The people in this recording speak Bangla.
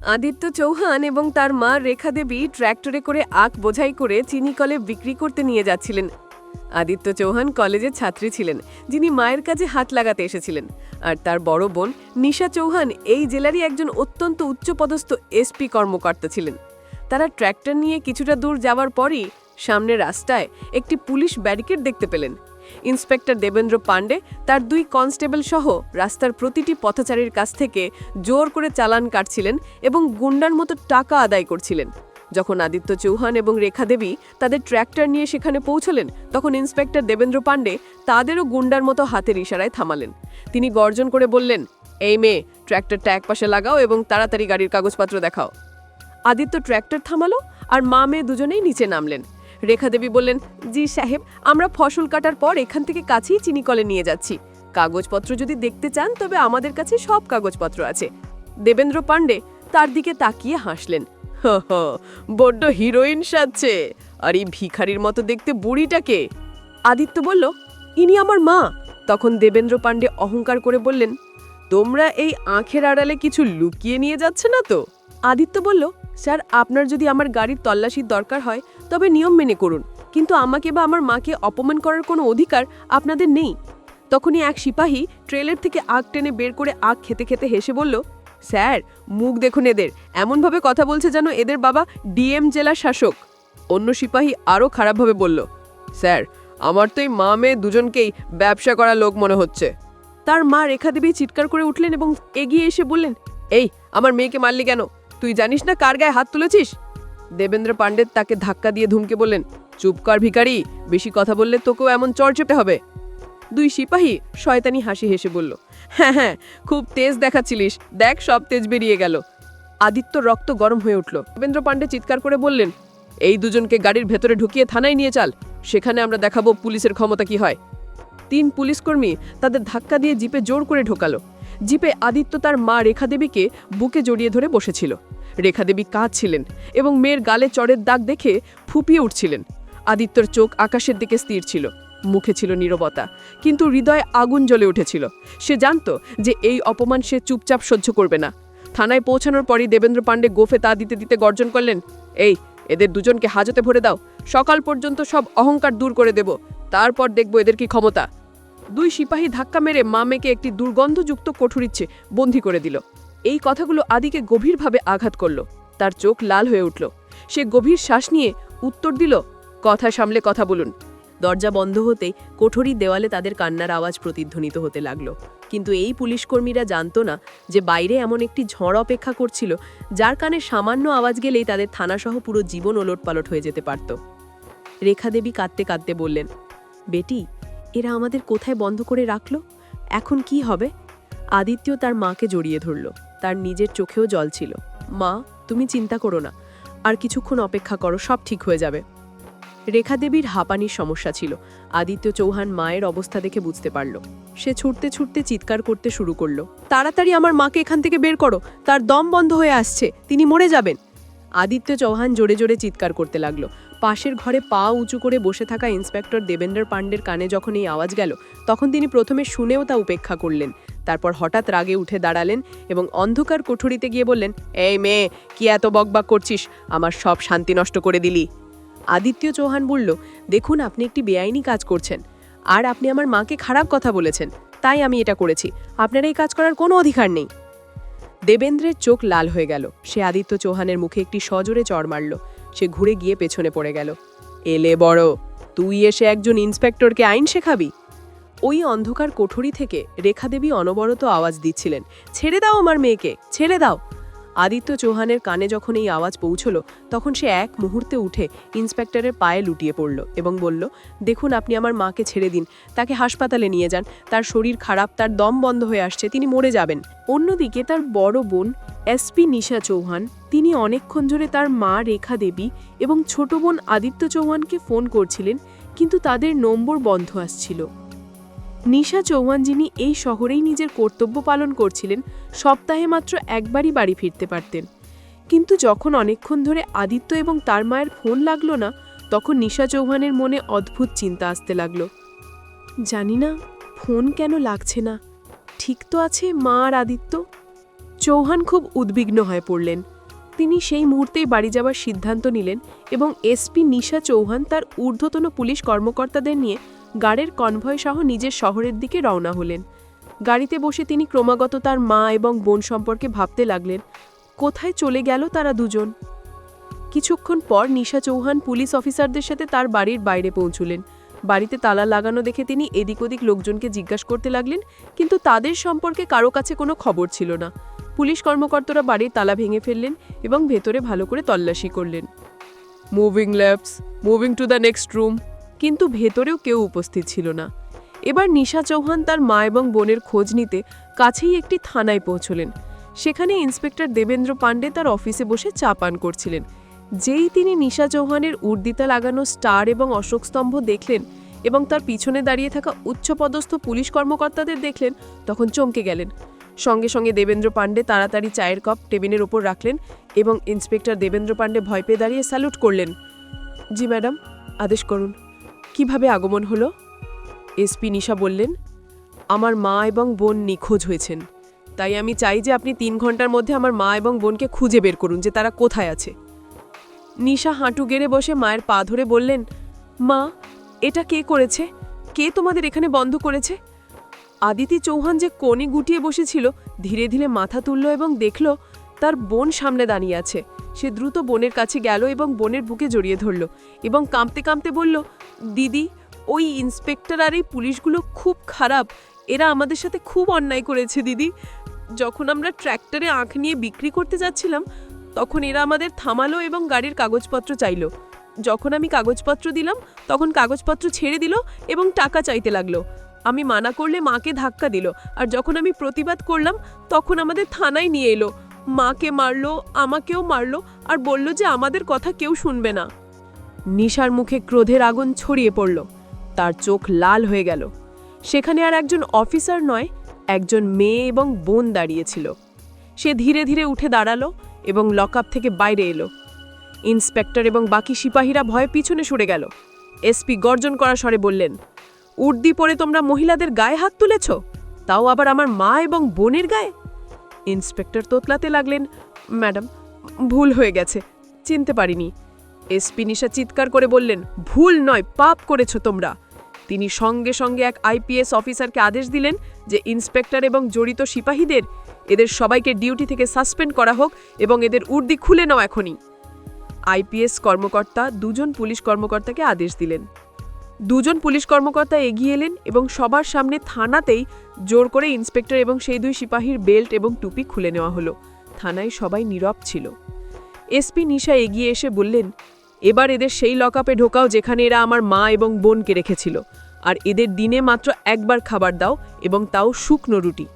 আদিত্য চৌহান এবং তার মা রেখা দেবী ট্র্যাক্টরে করে আখ বোঝাই করে চিনি কলে বিক্রি করতে নিয়ে যাচ্ছিলেন। আদিত্য চৌহান কলেজের ছাত্রী ছিলেন, যিনি মায়ের কাজে হাত লাগাতে এসেছিলেন। আর তার বড় বোন নিশা চৌহান এই জেলারই একজন অত্যন্ত উচ্চপদস্থ এসপি কর্মকর্তা ছিলেন। তারা ট্র্যাক্টর নিয়ে কিছুটা দূর যাওয়ার পরই সামনের রাস্তায় একটি পুলিশ ব্যারিকেড দেখতে পেলেন। ইন্সপেক্টর দেবেন্দ্র পাণ্ডে তার দুই কনস্টেবল সহ রাস্তার প্রতিটি পথচারীর কাছ থেকে জোর করে চালান কাটছিলেন এবং গুন্ডার মতো টাকা আদায় করছিলেন। যখন আদিত্য চৌহান এবং রেখা দেবী তাদের ট্র্যাক্টর নিয়ে সেখানে পৌঁছলেন, তখন ইন্সপেক্টর দেবেন্দ্র পাণ্ডে তাদেরও গুন্ডার মতো হাতের ইশারায় থামালেন। তিনি গর্জন করে বললেন, এই মেয়ে, ট্র্যাক্টরটা একপাশে লাগাও এবং তাড়াতাড়ি গাড়ির কাগজপত্র দেখাও। আদিত্য ট্র্যাক্টর থামালো আর মা মেয়ে দুজনেই নিচে নামলেন। রেখা দেবী বললেন, জি সাহেব, আমরা ফসল কাটার পর এখান থেকে কাছেই চিনি কলে নিয়ে যাচ্ছি। কাগজপত্র যদি দেখতে চান, তবে আমাদের কাছে সব কাগজপত্র আছে। দেবেন্দ্র পাণ্ডে তার দিকে তাকিয়ে হাসলেন বড্ড হিরোইন সাজছে। আর এই ভিখারির মতো দেখতে বুড়িটাকে আদিত্য বলল, ইনি আমার মা। তখন দেবেন্দ্র পাণ্ডে অহংকার করে বললেন, তোমরা এই আঁখের আড়ালে কিছু লুকিয়ে নিয়ে যাচ্ছে না তো? আদিত্য বলল স্যার, আপনার যদি আমার গাড়ির তল্লাশির দরকার হয়, তবে নিয়ম মেনে করুন। কিন্তু আমাকে বা আমার মাকে অপমান করার কোনো অধিকার আপনাদের নেই। তখনই এক সিপাহী ট্রেলের থেকে আগ টেনে বের করে আগ খেতে খেতে হেসে বলল, স্যার, মুখ দেখুন এদের। এমনভাবে কথা বলছে যেন এদের বাবা ডিএম জেলার শাসক। অন্য সিপাহী আরও খারাপভাবে বলল, স্যার, আমার তো এই মা মেয়ে দুজনকেই ব্যবসা করা লোক মনে হচ্ছে। তার মা রেখা দেবী চিৎকার করে উঠলেন এবং এগিয়ে এসে বললেন, এই, আমার মেয়েকে মারলি কেন? তুই জানিস না কার গায়ে হাত তুলেছিস? দেবেন্দ্র পাণ্ডে তাকে ধাক্কা দিয়ে ধুমকে বললেন, চুপ কর ভিখারি, বেশি কথা বললে তোকেও এমন চড় চেপে হবে। দুই সিপাহী শয়তানি হাসি হেসে বলল হ্যাঁ হ্যাঁ খুব তেজ দেখাচ্ছিলিস, দেখ সব তেজ বেরিয়ে গেল। আদিত্য রক্ত গরম হয়ে উঠল। দেবেন্দ্র পাণ্ডে চিৎকার করে বললেন, এই দুজনকে গাড়ির ভেতরে ঢুকিয়ে থানায় নিয়ে চাল, সেখানে আমরা দেখাবো পুলিশের ক্ষমতা কি হয়। তিন পুলিশকর্মী তাদের ধাক্কা দিয়ে জিপে জোর করে ঢোকালো। জিপে আদিত্য তার মা রেখা দেবীকে বুকে জড়িয়ে ধরে বসেছিল। রেখা দেবী কাঁদছিলেন এবং মেয়ের গালে চড়ের দাগ দেখে ফুপিয়ে উঠছিলেন। আদিত্যর চোখ আকাশের দিকে স্থির ছিল, মুখে ছিল নীরবতা, কিন্তু হৃদয়ে আগুন জ্বলে উঠেছিল। সে জানত যে এই অপমান সে চুপচাপ সহ্য করবে না। থানায় পৌঁছানোর পরই দেবেন্দ্র পাণ্ডে গোফে তা দিতে দিতে গর্জন করলেন, এই, এদের দুজনকে হাজতে ভরে দাও, সকাল পর্যন্ত সব অহংকার দূর করে দেব, তারপর দেখব এদের কি ক্ষমতা। দুই সিপাহী ধাক্কা মেরে মা মেয়েকে একটি দুর্গন্ধযুক্ত কঠুরিচ্ছে বন্দি করে দিল। এই কথাগুলো আদিকে গভীরভাবে আঘাত করল। তার চোখ লাল হয়ে উঠল। সে গভীর শ্বাস নিয়ে উত্তর দিল, কথা সামলে কথা বলুন। দরজা বন্ধ হতেই কোঠরি দেওয়ালে তাদের কান্নার আওয়াজ প্রতিধ্বনিত হতে লাগল। কিন্তু এই পুলিশকর্মীরা জানতো না যে বাইরে এমন একটি ঝড় অপেক্ষা করছিল, যার কানে সামান্য আওয়াজ গেলেই তাদের থানাসহ পুরো জীবন ওলটপালট হয়ে যেতে পারত। রেখা দেবী কাঁদতে কাঁদতে বললেন, বেটি এরা আমাদের কোথায় বন্ধ করে রাখল? এখন কি হবে? আদিত্য তার মাকে জড়িয়ে ধরল। তার নিজের চোখেও জল ছিল। মা, তুমি চিন্তা করো না। আর কিছুক্ষণ অপেক্ষা করো, সব ঠিক হয়ে যাবে। রেখা দেবীর হাঁপানির সমস্যা ছিল। আদিত্য চৌহান মায়ের অবস্থা দেখে বুঝতে পারল। সে ছুটতে ছুটতে চিৎকার করতে শুরু করল। তাড়াতাড়ি আমার মাকে এখান থেকে বের করো। তার দম বন্ধ হয়ে আসছে। তিনি মরে যাবেন। আদিত্য চৌহান জোরে জোরে চিৎকার করতে লাগল। পাশের ঘরে পা উঁচু করে বসে থাকা ইন্সপেক্টর দেবেন্দ্র পাণ্ডের কানে যখন এই আওয়াজ গেল, তখন তিনি প্রথমে শুনেও তা উপেক্ষা করলেন। তারপর হঠাৎ রাগে উঠে দাঁড়ালেন এবং অন্ধকার কোঠরিতে গিয়ে বললেন, এই মেয়ে, কি এত বকবাক করছিস? আমার সব শান্তি নষ্ট করে দিলি। আদিত্য চৌহান বলল, দেখুন, আপনি একটি বেআইনি কাজ করছেন। আর আপনি আমার মাকে খারাপ কথা বলেছেন। তাই আমি এটা করেছি। আপনার এই কাজ করার কোনো অধিকার নেই। দেবেন্দ্রের চোখ লাল হয়ে গেল। সে আদিত্য চৌহানের মুখে একটি সজোরে চড় মারল। সে ঘুরে গিয়ে পেছনে পড়ে গেল। এলে বড়, তুই এসে একজন ইন্সপেক্টরকে আইন শেখাবি? ওই অন্ধকার কোঠরি থেকে রেখাদেবী অনবরত আওয়াজ দিচ্ছিলেন, ছেড়ে দাও আমার মেয়েকে, ছেড়ে দাও। আদিত্য চৌহানের কানে যখন এই আওয়াজ পৌঁছল, তখন সে এক মুহূর্তে উঠে ইন্সপেক্টরের পায়ে লুটিয়ে পড়ল এবং বলল, দেখুন, আপনি আমার মাকে ছেড়ে দিন। তাকে হাসপাতালে নিয়ে যান। তার শরীর খারাপ, তার দম বন্ধ হয়ে আসছে, তিনি মরে যাবেন। অন্যদিকে তার বড় বোন এসপি নিশা চৌহান, তিনি অনেকক্ষণ ধরে তার মা রেখা দেবী এবং ছোট বোন আদিত্য চৌহানকে ফোন করছিলেন, কিন্তু তাদের নম্বর বন্ধ আসছিল। নিশা চৌহান যিনি এই শহরেই নিজের কর্তব্য পালন করছিলেন, সপ্তাহে মাত্র একবারই বাড়ি ফিরতে পারতেন। কিন্তু যখন অনেকক্ষণ ধরে আদিত্য এবং তার মায়ের ফোন লাগল না, তখন নিশা চৌহানের মনে অদ্ভুত চিন্তা আসতে লাগল। জানি না, ফোন কেন লাগছে না? ঠিক তো আছে মা আর আদিত্য? চৌহান খুব উদ্বিগ্ন হয়ে পড়লেন। তিনি সেই মুহূর্তেই বাড়ি যাওয়ার সিদ্ধান্ত নিলেন এবং এসপি নিশা চৌহান তার ঊর্ধ্বতন পুলিশ কর্মকর্তাদের নিয়ে গাড়ির কনভয় সহ নিজের শহরের দিকে রওনা হলেন। গাড়িতে বসে তিনি ক্রমাগত তার মা এবং বোন সম্পর্কে ভাবতে লাগলেন, কোথায় চলে গেল তারা দুজন? কিছুক্ষণ পর নিশা চৌহান পুলিশ অফিসারদের সাথে তার বাড়ির বাইরে পৌঁছলেন। বাড়িতে তালা লাগানো দেখে তিনি এদিক ওদিক লোকজনকে জিজ্ঞাসা করতে লাগলেন, কিন্তু তাদের সম্পর্কে কারও কাছে কোনো খবর ছিল না। পুলিশ কর্মকর্তারা বাড়ির তালা ভেঙে ফেললেন এবং ভেতরে ভালো করে তল্লাশি করলেন। Moving labs moving to the next room কিন্তু ভেতরেও কেউ উপস্থিত ছিল না। এবার নিশা চৌহান তার মা এবং বোনের খোঁজ নিতে কাছেই একটি থানায় পৌঁছলেন। সেখানে ইন্সপেক্টর দেবেন্দ্র পাণ্ডে তার অফিসে বসে চা পান করছিলেন। যেই তিনি নিশা চৌহানের উর্দিতা লাগানো স্টার এবং অশোক স্তম্ভ দেখলেন এবং তার পিছনে দাঁড়িয়ে থাকা উচ্চপদস্থ পুলিশ কর্মকর্তাদের দেখলেন, তখন চমকে গেলেন। সঙ্গে সঙ্গে দেবেন্দ্র পাণ্ডে তাড়াতাড়ি চায়ের কাপ টেবিলের ওপর রাখলেন এবং ইন্সপেক্টর দেবেন্দ্র পাণ্ডে ভয় পেয়ে দাঁড়িয়ে স্যালুট করলেন। জি ম্যাডাম, আদেশ করুন। কীভাবে আগমন হলো? এসপি নিশা বললেন, আমার মা এবং বোন নিখোঁজ হয়েছেন। তাই আমি চাই যে আপনি তিন ঘণ্টার মধ্যে আমার মা এবং বোনকে খুঁজে বের করুন যে তারা কোথায় আছে। নিশা হাঁটু গেড়ে বসে মায়ের পা ধরে বললেন, মা, এটা কে করেছে? কে তোমাদের এখানে বন্ধ করেছে? আদিতি চৌহান যে কোণে গুটিয়ে বসেছিল, ধীরে ধীরে মাথা তুলল এবং দেখল তার বোন সামনে দাঁড়িয়ে আছে। সে দ্রুত বোনের কাছে গেল এবং বোনের বুকে জড়িয়ে ধরল এবং কাঁপতে কাঁপতে বলল, দিদি, ওই ইন্সপেক্টর আর এই পুলিশগুলো খুব খারাপ। এরা আমাদের সাথে খুব অন্যায় করেছে, দিদি। যখন আমরা ট্র্যাক্টরে আঁখ নিয়ে বিক্রি করতে যাচ্ছিলাম, তখন এরা আমাদের থামালো এবং গাড়ির কাগজপত্র চাইলো। যখন আমি কাগজপত্র দিলাম, তখন কাগজপত্র ছেড়ে দিল এবং টাকা চাইতে লাগল। আমি মানা করলে মাকে ধাক্কা দিল। আর যখন আমি প্রতিবাদ করলাম, তখন আমাদের থানায় নিয়ে এলো। মাকে মারলো, আমাকেও মারলো আর বলল যে আমাদের কথা কেউ শুনবে না। নিশার মুখে ক্রোধের আগুন ছড়িয়ে পড়ল। তার চোখ লাল হয়ে গেল। সেখানে আর একজন অফিসার নয়, একজন মেয়ে এবং বোন দাঁড়িয়েছিল সে ধীরে ধীরে উঠে দাঁড়াল এবং লকআপ থেকে বাইরে এলো। ইন্সপেক্টর এবং বাকি সিপাহীরা ভয়ে পিছনে সরে গেল। এসপি গর্জন করা স্বরে বললেন, উর্দি পরে তোমরা মহিলাদের গায়ে হাত তুলেছ? তাও আবার আমার মা এবং বোনের গায়ে? ইন্সপেক্টর তোতলাতে লাগলেন, ম্যাডাম, ভুল হয়ে গেছে, চিনতে পারিনি। এসপি নিশা চিৎকার করে বললেন, ভুল নয়, পাপ করেছ তোমরা। তিনি সঙ্গে সঙ্গে এক আইপিএস অফিসারকে আদেশ দিলেন যে ইন্সপেক্টর এবং জড়িত সিপাহীদের, এদের সবাইকে ডিউটি থেকে সাসপেন্ড করা হোক এবং এদের উর্দি খুলে নাও এখনই। আইপিএস কর্মকর্তা দুজন পুলিশ কর্মকর্তাকে আদেশ দিলেন। দুজন পুলিশ কর্মকর্তা এগিয়ে এলেন এবং সবার সামনে থানাতেই জোর করে ইন্সপেক্টর এবং সেই দুই সিপাহীর বেল্ট এবং টুপি খুলে নেওয়া হলো। থানায় সবাই নীরব ছিল। এসপি নিশা এগিয়ে এসে বললেন, এবার এদের সেই লকআপে ঢোকাও যেখানে এরা আমার মা এবং বোনকে রেখেছিল। আর এদের দিনে মাত্র একবার খাবার দাও এবং তাও শুকনো রুটি।